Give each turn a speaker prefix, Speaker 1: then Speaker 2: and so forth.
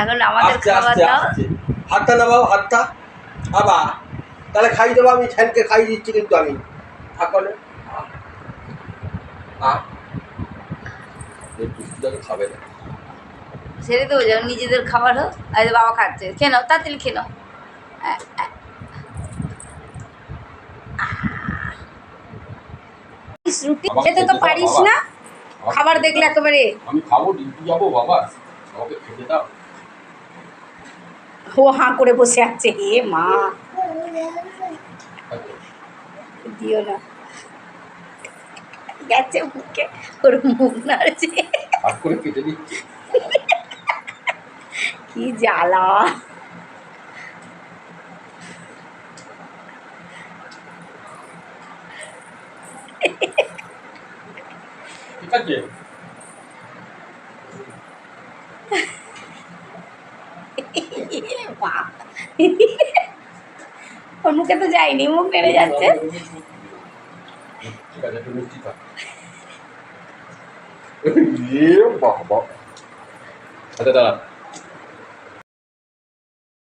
Speaker 1: এখন আমাদের খাবার দাও।
Speaker 2: হাতটা নামাও হাতটা। আবার তাহলে খাই দেবো আমি ফ্যানকে খাই দিচ্ছি কিন্তু আমি। থাকলে খাবে না।
Speaker 1: ছেড়ে দেবো যখন নিজেদের খাবার হোক। আর বাবা খাচ্ছে। খেয়ে নাও তাড়াতাড়ি খেয়ে নাও। ইস, রুটি? খেতে তো পারিস না? খাবার দেখলে একেবারে
Speaker 2: আমি খাব ডিউটি যাব বাবা। আমাকে খেতে দাও।
Speaker 1: ও হাঁ করে বসে আছে হে মা। দিও না। গেছে মুখে ওর মুখ নাড়ছে।
Speaker 2: হাত করে কেটে দিচ্ছি।
Speaker 1: কি জ্বালা।
Speaker 2: ঠিক আছে
Speaker 1: ওর মুখে তো যায়নি মুখ নেড়ে যাচ্ছে।
Speaker 2: বাবা আচ্ছা দাঁড়া